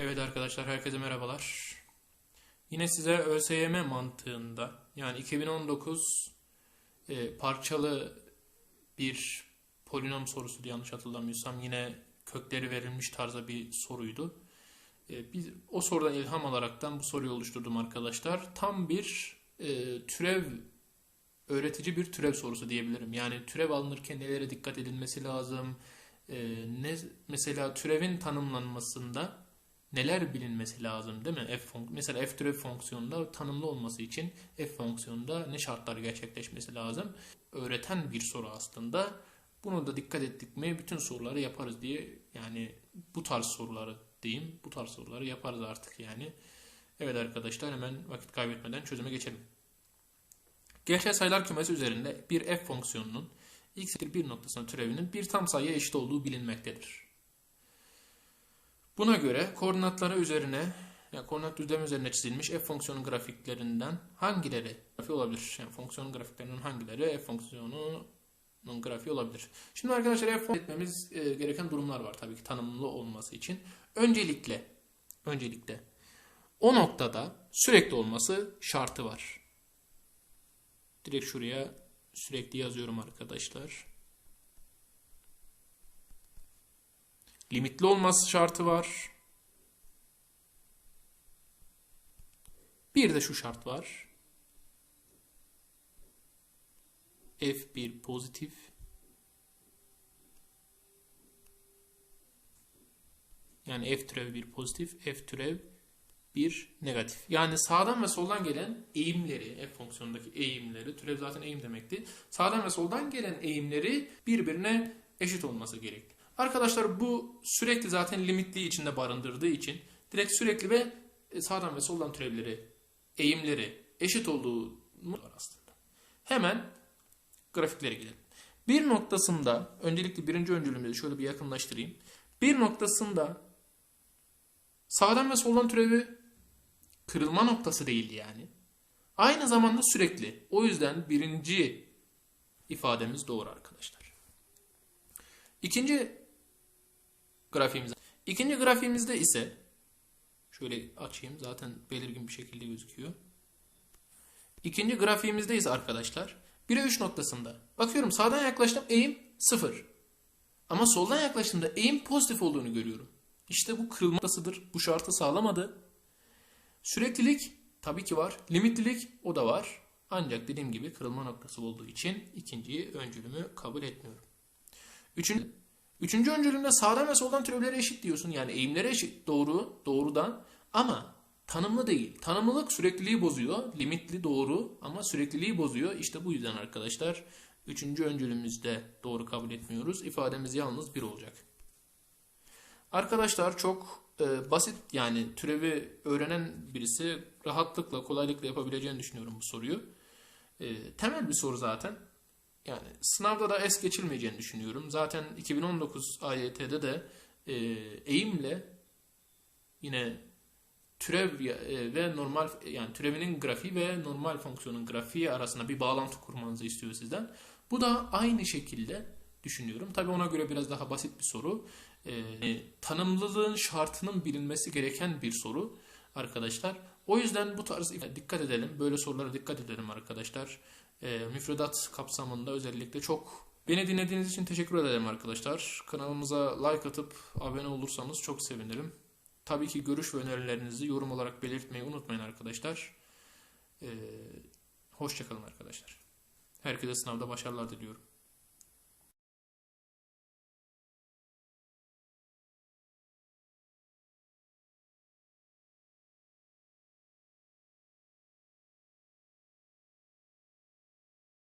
Evet arkadaşlar herkese merhabalar. Yine size ÖSYM mantığında yani 2019 e, parçalı bir polinom sorusuydu yanlış hatırlamıyorsam yine kökleri verilmiş tarzda bir soruydu. E, biz o sorudan ilham alaraktan bu soruyu oluşturdum arkadaşlar. Tam bir e, türev öğretici bir türev sorusu diyebilirim. Yani türev alınırken nelere dikkat edilmesi lazım? E, ne mesela türevin tanımlanmasında neler bilinmesi lazım değil mi? F mesela f türev fonksiyonunda tanımlı olması için f fonksiyonunda ne şartlar gerçekleşmesi lazım? Öğreten bir soru aslında. Bunu da dikkat ettik mi bütün soruları yaparız diye yani bu tarz soruları diyeyim. Bu tarz soruları yaparız artık yani. Evet arkadaşlar hemen vakit kaybetmeden çözüme geçelim. Gerçel sayılar kümesi üzerinde bir f fonksiyonunun x bir noktasına türevinin bir tam sayıya eşit olduğu bilinmektedir. Buna göre koordinatları üzerine yani koordinat düzlemi üzerine çizilmiş f fonksiyonu grafiklerinden hangileri grafiği olabilir? Yani fonksiyonun grafiklerinin hangileri f fonksiyonunun grafiği olabilir? Şimdi arkadaşlar f etmemiz e, gereken durumlar var tabii ki tanımlı olması için. Öncelikle öncelikle o noktada sürekli olması şartı var. Direkt şuraya sürekli yazıyorum arkadaşlar. Limitli olması şartı var. Bir de şu şart var. F1 pozitif. Yani F türev 1 pozitif, F türev 1 negatif. Yani sağdan ve soldan gelen eğimleri, F fonksiyonundaki eğimleri, türev zaten eğim demekti. Sağdan ve soldan gelen eğimleri birbirine eşit olması gerekli. Arkadaşlar bu sürekli zaten limitli içinde barındırdığı için direkt sürekli ve e, sağdan ve soldan türevleri, eğimleri eşit olduğu var aslında. Hemen grafiklere gidelim. Bir noktasında öncelikle birinci öncülümüzü şöyle bir yakınlaştırayım. Bir noktasında sağdan ve soldan türevi kırılma noktası değil yani. Aynı zamanda sürekli. O yüzden birinci ifademiz doğru arkadaşlar. İkinci grafiğimiz. İkinci grafiğimizde ise şöyle açayım zaten belirgin bir şekilde gözüküyor. İkinci grafiğimizde ise arkadaşlar 1'e 3 noktasında. Bakıyorum sağdan yaklaştım eğim 0. Ama soldan yaklaştığımda eğim pozitif olduğunu görüyorum. İşte bu kırılma noktasıdır. Bu şartı sağlamadı. Süreklilik tabii ki var. Limitlilik o da var. Ancak dediğim gibi kırılma noktası olduğu için ikinciyi öncülümü kabul etmiyorum. Üçüncü Üçüncü öncülümde sağdan ve soldan türevlere eşit diyorsun. Yani eğimlere eşit. Doğru. Doğrudan. Ama tanımlı değil. Tanımlılık sürekliliği bozuyor. Limitli doğru ama sürekliliği bozuyor. İşte bu yüzden arkadaşlar üçüncü öncülümüzde doğru kabul etmiyoruz. İfademiz yalnız bir olacak. Arkadaşlar çok e, basit yani türevi öğrenen birisi rahatlıkla kolaylıkla yapabileceğini düşünüyorum bu soruyu. E, temel bir soru zaten. Yani sınavda da es geçilmeyeceğini düşünüyorum. Zaten 2019 AYT'de de e, eğimle yine türev e, ve normal yani türevinin grafiği ve normal fonksiyonun grafiği arasında bir bağlantı kurmanızı istiyor sizden. Bu da aynı şekilde düşünüyorum. Tabii ona göre biraz daha basit bir soru. E, tanımlılığın şartının bilinmesi gereken bir soru arkadaşlar. O yüzden bu tarz dikkat edelim. Böyle sorulara dikkat edelim arkadaşlar e, müfredat kapsamında özellikle çok Beni dinlediğiniz için teşekkür ederim arkadaşlar. Kanalımıza like atıp abone olursanız çok sevinirim. Tabii ki görüş ve önerilerinizi yorum olarak belirtmeyi unutmayın arkadaşlar. Ee, hoşçakalın arkadaşlar. Herkese sınavda başarılar diliyorum.